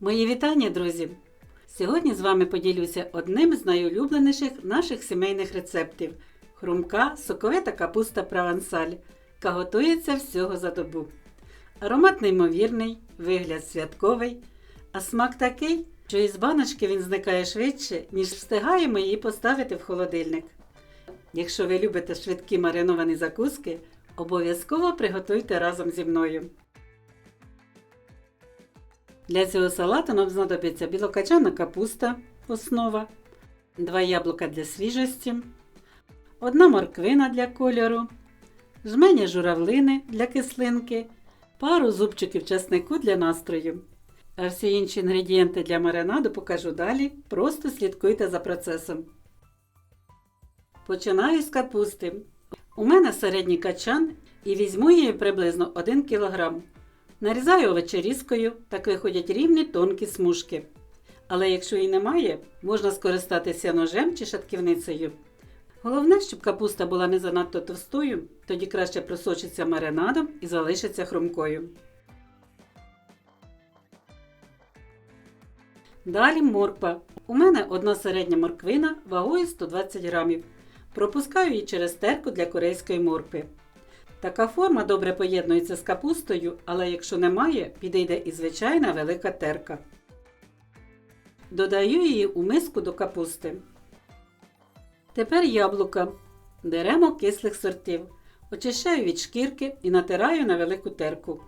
Мої вітання, друзі! Сьогодні з вами поділюся одним з найулюбленіших наших сімейних рецептів хрумка соковита капуста провансаль, яка готується всього за добу. Аромат неймовірний, вигляд святковий, а смак такий, що із баночки він зникає швидше, ніж встигаємо її поставити в холодильник. Якщо ви любите швидкі мариновані закуски, обов'язково приготуйте разом зі мною. Для цього салату нам знадобиться білокачана капуста, основа, 2 яблука для свіжості, одна морквина для кольору, жменя журавлини для кислинки, пару зубчиків часнику для настрою. А всі інші інгредієнти для маринаду покажу далі. Просто слідкуйте за процесом. Починаю з капусти. У мене середній качан і візьму її приблизно 1 кг. Нарізаю овочерізкою, так виходять рівні тонкі смужки. Але якщо її немає, можна скористатися ножем чи шатківницею. Головне, щоб капуста була не занадто товстою, тоді краще просочиться маринадом і залишиться хрумкою. Далі морква. У мене одна середня морквина вагою 120 грамів. Пропускаю її через терку для корейської моркви. Така форма добре поєднується з капустою, але якщо немає, підійде і звичайна велика терка. Додаю її у миску до капусти. Тепер яблука. Беремо кислих сортів. Очищаю від шкірки і натираю на велику терку.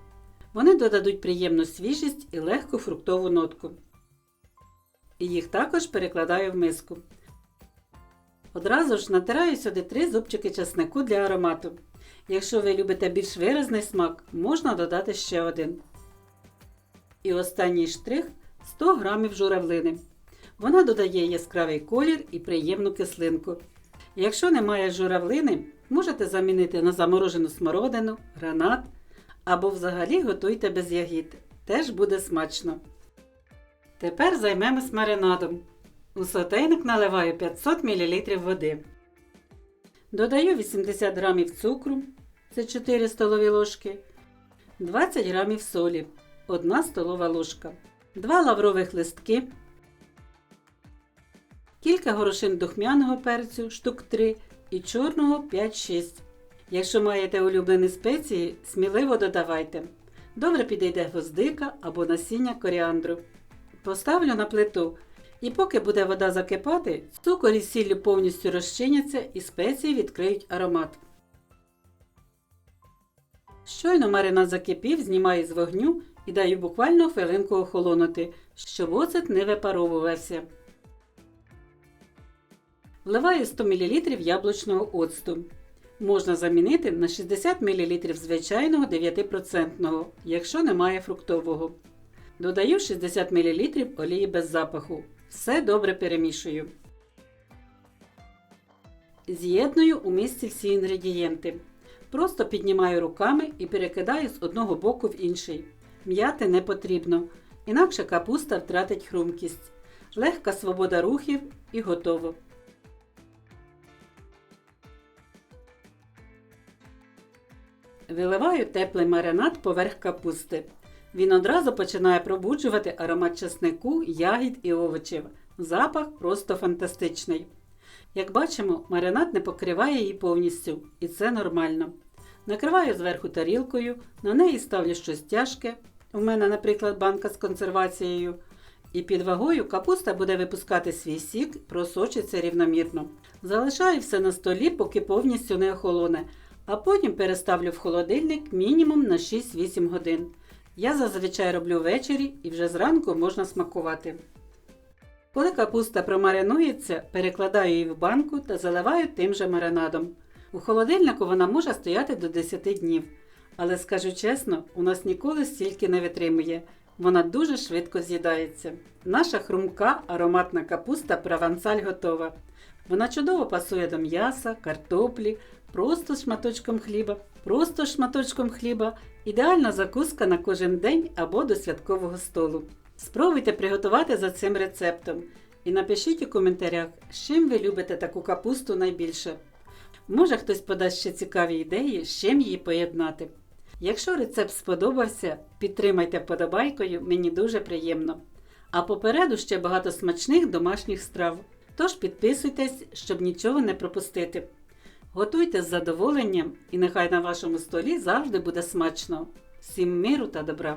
Вони додадуть приємну свіжість і легку фруктову нотку. І їх також перекладаю в миску. Одразу ж натираю сюди 3 зубчики часнику для аромату. Якщо ви любите більш виразний смак, можна додати ще один. І останній штрих 100 г журавлини. Вона додає яскравий колір і приємну кислинку. Якщо немає журавлини, можете замінити на заморожену смородину, гранат або взагалі готуйте без ягід. Теж буде смачно. Тепер займемось маринадом. У сотейник наливаю 500 мл води. Додаю 80 г цукру, це 4 столові ложки, 20 г солі, 1 столова ложка, 2 лаврових листки, кілька горошин духмяного перцю, штук 3 і чорного 5-6. Якщо маєте улюблені спеції, сміливо додавайте. Добре підійде гвоздика або насіння коріандру. Поставлю на плиту. І поки буде вода закипати, цукор із сіллю повністю розчиняться і спеції відкриють аромат. Щойно маринад закипів, знімаю з вогню і даю буквально хвилинку охолонути, щоб оцет не випаровувався. Вливаю 100 мл яблучного оцту. Можна замінити на 60 мл звичайного 9%, якщо немає фруктового. Додаю 60 мл олії без запаху. Все добре перемішую. З'єдную у мисці всі інгредієнти. Просто піднімаю руками і перекидаю з одного боку в інший. М'яти не потрібно, інакше капуста втратить хрумкість. Легка свобода рухів і готово. Виливаю теплий маринад поверх капусти. Він одразу починає пробуджувати аромат чеснику, ягід і овочів. Запах просто фантастичний. Як бачимо, маринад не покриває її повністю, і це нормально. Накриваю зверху тарілкою, на неї ставлю щось тяжке, у мене, наприклад, банка з консервацією. І під вагою капуста буде випускати свій сік, просочиться рівномірно. Залишаю все на столі, поки повністю не охолоне, а потім переставлю в холодильник мінімум на 6-8 годин. Я зазвичай роблю ввечері і вже зранку можна смакувати. Коли капуста промаринується, перекладаю її в банку та заливаю тим же маринадом. У холодильнику вона може стояти до 10 днів. Але скажу чесно, у нас ніколи стільки не витримує. Вона дуже швидко з'їдається. Наша хрумка ароматна капуста провансаль готова. Вона чудово пасує до м'яса, картоплі, просто шматочком хліба, просто шматочком хліба. Ідеальна закуска на кожен день або до святкового столу. Спробуйте приготувати за цим рецептом і напишіть у коментарях, з чим ви любите таку капусту найбільше. Може хтось подасть ще цікаві ідеї, з чим її поєднати. Якщо рецепт сподобався, підтримайте вподобайкою, мені дуже приємно. А попереду ще багато смачних домашніх страв. Тож підписуйтесь, щоб нічого не пропустити. Готуйте з задоволенням і нехай на вашому столі завжди буде смачно. Всім миру та добра!